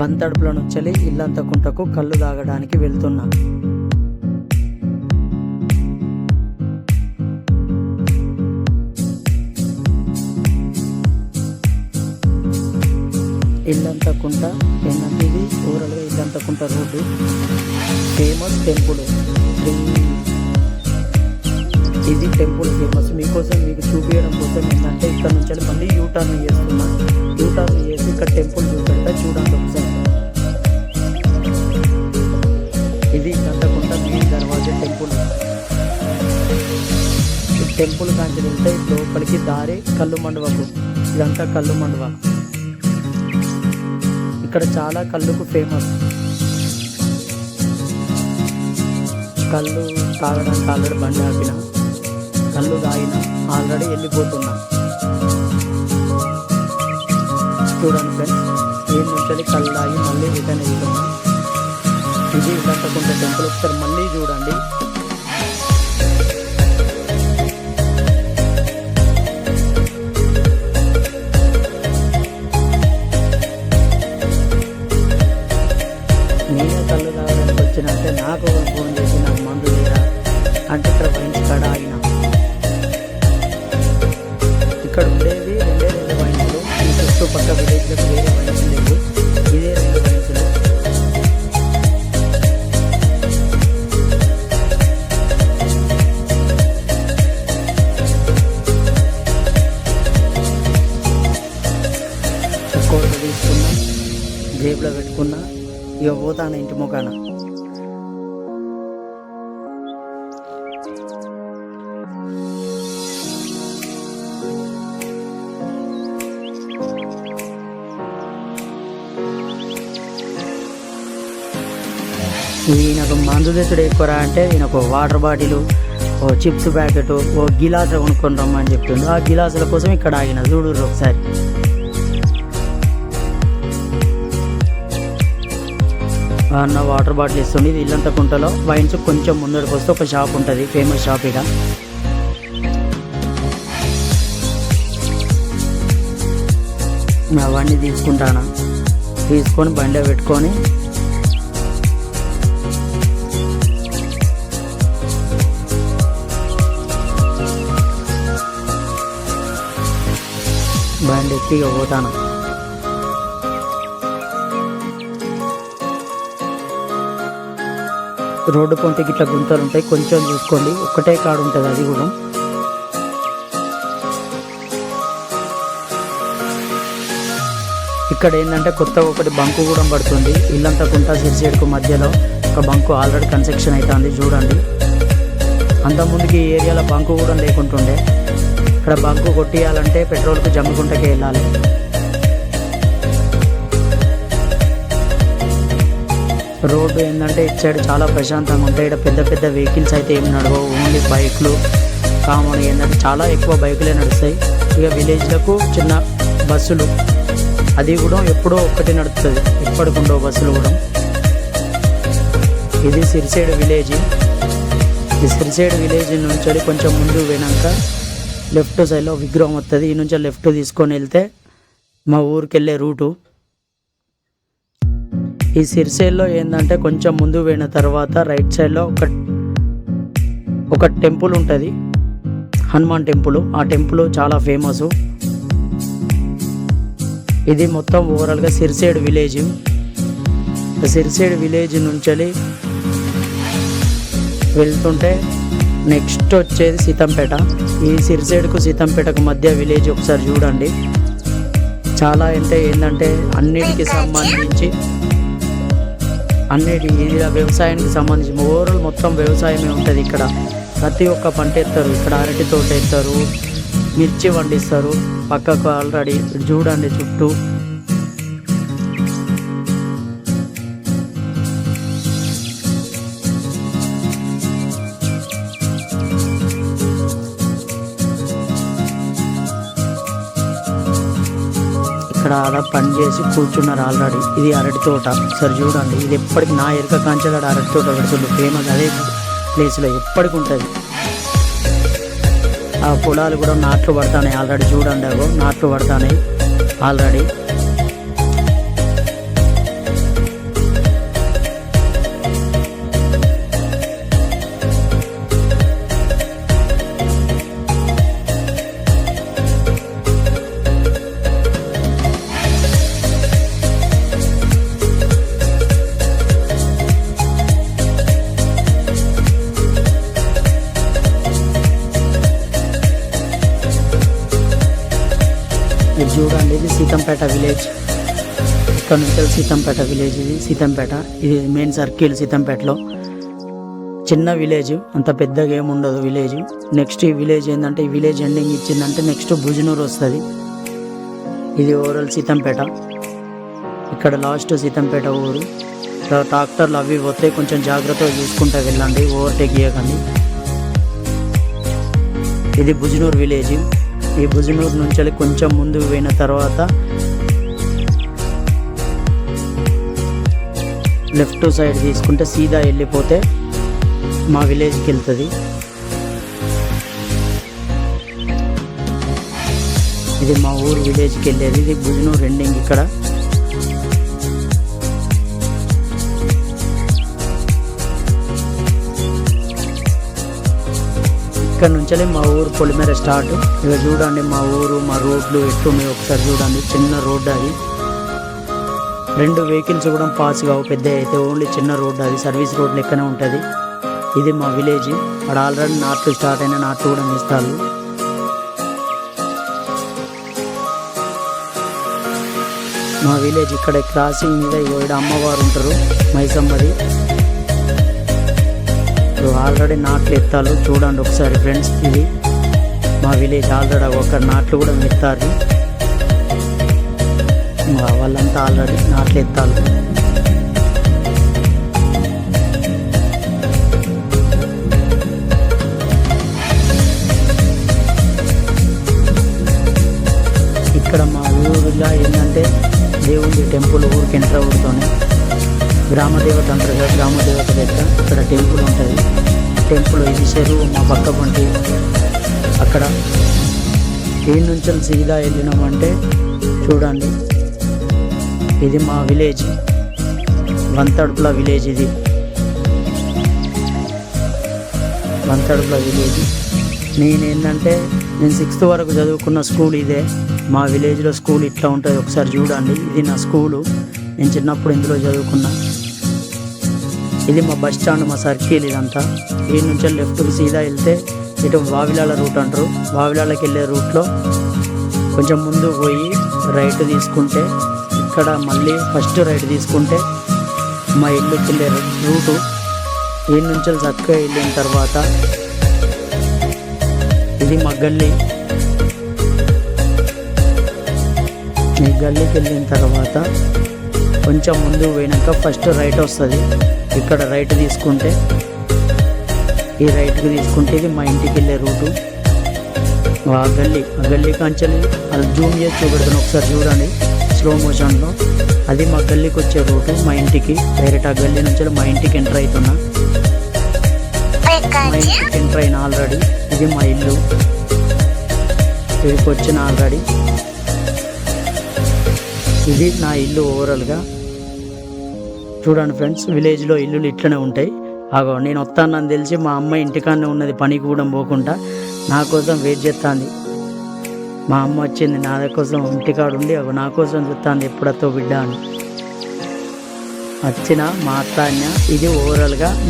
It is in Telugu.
వంతడుపుల నుంచి ఇల్లంతకుంటకు కళ్ళు తాగడానికి వెళ్తున్నా. ఇల్లంతకుంట ఏంటంటే ఓవరాల్గా ఇల్లంతకుంట రోడ్డు. Famous temple. ఇది టెంపుల్ ఫేమస్. మీకోసం మీకు చూపించడం కోసం ఏంటంటే ఇక్కడ నుంచి మళ్ళీ యూటర్న్ చేస్తున్నా. యూటర్న్ చేసి ఇక్కడ టెంపుల్ చూపెడతా చూడండి ఒకసారి. టెంపుల్ కాంచి వెళ్తే లోపలికి దారి కళ్ళు మండువకు. ఇదంతా కళ్ళు మండువ. ఇక్కడ చాలా కళ్ళుకు ఫేమస్. కళ్ళు తాగడానికి ఆల్రెడీ బండి ఆపిన. కళ్ళు తాగిన ఆల్రెడీ వెళ్ళిపోతున్నా. చూడండి ఫ్రెండ్స్ ఏం నుంచి కళ్ళు తాగి మళ్ళీ రిటర్న్ వెళ్తున్నా. ఇది దత్తకుంట టెంపుల్. ఒకసారి మళ్ళీ చూడండి. ఇక్కడ ఉండేవి రెండే రెండు వైన్స్లు ఈ చుట్టుపక్క విలేజ్లకు వేరే వైన్స్ లేవు ఇదే రెండు వైన్స్లు కోట్లు తీసుకున్నా జేబులో పెట్టుకున్నా ఇక పోతాను ఇంటి ముఖాన ఈయనకు మందు తెచ్చుడు ఎక్కువరా అంటే ఈయనకు వాటర్ బాటిల్ ఓ చిప్స్ ప్యాకెట్ ఓ గిలాసు కొనుక్కొని రమ్మని చెప్పిండు ఆ గిలాసుల కోసం ఇక్కడ ఆగిన చూడు ఒకసారి. ఆ అన్న వాటర్ బాటిల్ ఇస్తుంది ఇది ఇల్లంత కుంటలో. వైన్స్ కొంచెం ముందరకు వస్తే ఒక షాప్ ఉంటుంది. ఫేమస్ షాప్ ఇక అవన్నీ తీసుకుంటాను? తీసుకొని బండి పెట్టుకొని బండి పోతాను రోడ్డు పొంటికి ఇట్లా గుంతలు ఉంటాయి కొంచెం చూసుకోండి. ఒక్కటే కాడు ఉంటుంది అది కూడా. ఇక్కడ ఏంటంటే కొత్తగా ఒకటి బంకు కూడా పడుతుంది. ఇల్లంతా కుంట సిరిసేడుకు మధ్యలో ఒక బంకు ఆల్రెడీ కన్స్ట్రక్షన్ అవుతుంది చూడండి. అంతకుముందుకి ఈ ఏరియాలో బంకు కూడా లేకుంటుండే. ఇక్కడ బంకు కొట్టియాలంటే పెట్రోల్కి జమ్మికుంటకి వెళ్ళాలి. రోడ్డు ఏంటంటే ఇటు సైడ్ చాలా ప్రశాంతంగా ఉంటాయి. ఇక్కడ పెద్ద పెద్ద వెహికల్స్ అయితే ఏమి నడవవు. ఓన్లీ బైక్లు. కామన్ ఏంటంటే చాలా ఎక్కువ బైకులే నడుస్తాయి. ఇక విలేజ్లకు చిన్న బస్సులు. అది కూడా ఎప్పుడో ఒక్కటి నడుస్తుంది ఎప్పటికుండో బస్సులు కూడా. ఇది సిరిసేడు విలేజ్. ఈ సిరిసేడు విలేజ్ నుంచి కొంచెం ముందు పోయినాక లెఫ్ట్ సైడ్లో విగ్రహం వస్తుంది ఈ నుంచి లెఫ్ట్ తీసుకొని వెళ్తే మా ఊరికి వెళ్ళే రూటు. ఈ సిరిసేల్లో ఏంటంటే కొంచెం ముందు పోయిన తర్వాత రైట్ సైడ్లో ఒక ఒక టెంపుల్ ఉంటుంది. హనుమాన్ టెంపుల్. ఆ టెంపుల్ చాలా ఫేమస్ ఇది మొత్తం ఓవరాల్గా సిరిసైడ్ విలేజ్ సిరిసైడ్ విలేజ్ నుంచి వెళ్తుంటే నెక్స్ట్ వచ్చేది సీతంపేట. ఈ సిరిసేడుకు సీతంపేటకు మధ్య విలేజ్ ఒకసారి చూడండి. చాలా అంటే ఏంటంటే అన్నిటికి సంబంధించి అన్నిటి వ్యవసాయానికి సంబంధించి ఓవరాల్ మొత్తం వ్యవసాయమే ఉంటుంది ఇక్కడ. ప్రతి ఒక్క పంట ఎత్తారు ఇక్కడ అరటి తోట ఎత్తారు మిర్చి పండిస్తారు పక్కకు ఆల్రెడీ చూడండి చుట్టూ. ఇక్కడ అలా పని చేసి కూర్చున్నారు ఆల్రెడీ. ఇది అరటి తోట. సరే చూడండి ఇది ఎప్పటికి నా ఎరుక కాంచెలాడు అరటి తోట పెడుతుంది ఫేమస్ అదే ప్లేస్లో ఎప్పటికి ఉంటుంది. ఆ పొలాలు కూడా నాట్లు పడతాయి ఆల్రెడీ చూడండి అగో నాట్లు పడతాయి ఆల్రెడీ. చూడండి ఇది సీతంపేట విలేజ్. ఇక్కడ నుంచి సీతంపేట విలేజ్ ఇది సీతంపేట. ఇది మెయిన్ సర్కిల్ సీతంపేటలో. చిన్న విలేజ్ అంత పెద్దగా ఏమి ఉండదు విలేజ్. నెక్స్ట్ ఈ విలేజ్ ఏంటంటే ఈ విలేజ్ ఎండింగ్ ఇచ్చిందంటే నెక్స్ట్ భుజనూరు వస్తుంది. ఇది ఓవరాల్ సీతంపేట. ఇక్కడ లాస్ట్ సీతంపేట ఊరు. ఇక్కడ ట్రాక్టర్లు అవి పోతే కొంచెం జాగ్రత్తగా చూసుకుంటూ వెళ్ళండి ఓవర్టేక్ చేయకండి. ఇది భుజనూరు విలేజ్. ఈ భుజనూరు నుంచి కొంచెం ముందుకు పోయిన తర్వాత లెఫ్ట్ సైడ్ తీసుకుంటే సీదా వెళ్ళిపోతే మా విలేజ్కి వెళ్తుంది. ఇది మా ఊరు విలేజ్కి వెళ్ళేది. ఇది భుజనూరు ఎండింగ్ ఇక్కడ. ఇక్కడ నుంచే మా ఊరు పొలిమేర స్టార్ట్. ఇక చూడండి మా ఊరు మా రోడ్లు ఎట్లున్నాయి ఒకసారి చూడండి. చిన్న రోడ్డు అది. రెండు వెహికల్స్ కూడా పాస్ కావు పెద్ద అయితే. ఓన్లీ చిన్న రోడ్డు అది. సర్వీస్ రోడ్ లెక్కనే ఉంటుంది. ఇది మా విలేజ్. అక్కడ ఆల్రెడీ నాట్లు స్టార్ట్ అయిన నాట్లు కూడా మిస్తారు మా విలేజ్ ఇక్కడ క్రాసింగ్ మీద ఇక్కడ అమ్మవారు ఉంటారు మైసమ్మది. ఆల్రెడీ నాట్లు ఎత్తాలు చూడండి ఒకసారి ఫ్రెండ్స్ ఇది మా విలేజ్ ఆల్రెడీ ఒక నాట్లు కూడా ఎత్తారు మా వాళ్ళంతా ఆల్రెడీ నాట్లు ఎత్తాలు ఇక్కడ మా ఊరిలో ఏంటంటే దేవుడి టెంపుల్ ఊరికి ఎంటర్ అవుతూనే గ్రామ దేవత అంటారు కదా గ్రామ దేవత దగ్గర ఇక్కడ టెంపుల్ ఉంటుంది. టెంపుల్ వేసేసారు మా పక్క పంటి అక్కడ ఈ నుంచి సీదా వెళ్ళినామంటే చూడండి. ఇది మా విలేజ్. వంతడుపుల విలేజ్ ఇది. వంతడుపుల విలేజ్. నేను ఏంటంటే నేను సిక్స్త్ వరకు చదువుకున్న స్కూల్ ఇదే. మా విలేజ్లో స్కూల్ ఇట్లా ఉంటుంది. ఒకసారి చూడండి. ఇది నా స్కూలు. నేను చిన్నప్పుడు ఇందులో చదువుకున్నా. ఇది మా బస్ స్టాండ్ మా సర్కిల్ ఇదంతా. ఈ నుంచి లెఫ్ట్కి సీదా వెళ్తే ఇటు వావిలాల రూట్ అంటారు. వావిలాలకి వెళ్ళే రూట్లో కొంచెం ముందు పోయి రైట్ తీసుకుంటే ఇక్కడ మళ్ళీ ఫస్ట్ రైట్ తీసుకుంటే మా ఇల్లుకి వెళ్ళే రూటు ఈ నుంచి చక్కగా వెళ్ళిన తర్వాత ఇది మా గల్లీ. ఈ గల్లీకి వెళ్ళిన తర్వాత కొంచెం ముందు పోయినాక ఫస్ట్ రైట్ వస్తుంది. ఇక్కడ రైట్ తీసుకుంటే ఈ రైట్కి తీసుకుంటే ఇది మా ఇంటికి వెళ్ళే రూటు. ఆ గల్లీ ఆ గల్లీ కాంచెల్లి అది జూమ్ చేసి చూపెడుతున్నా ఒకసారి చూడండి స్లో మోషన్లో అది మా గల్లీకి వచ్చే రూటు మా ఇంటికి డైరెక్ట్ ఆ గల్లీ నుంచి మా ఇంటికి ఎంటర్ అవుతున్నా. మా ఇంటికి ఎంటర్ అయిన ఆల్రెడీ ఇది మా ఇల్లు. ఇక్కడికి వచ్చిన ఆల్రెడీ. ఇది నా ఇల్లు ఓవరాల్గా చూడండి ఫ్రెండ్స్ విలేజ్లో ఇల్లులు ఇట్లనే ఉంటాయి. అగో నేను వస్తానని తెలిసి మా అమ్మ ఇంటికాడనే ఉన్నది పనికి కూడా పోకుండా నా కోసం వెయిట్ చేస్తుంది. మా అమ్మ వచ్చింది నా కోసం ఇంటికాడు ఉండి అగో నా కోసం చూస్తుంది ఎప్పుడతో బిడ్డ అని. వచ్చిన మా అత్త అన్న ఇది ఓవరాల్గా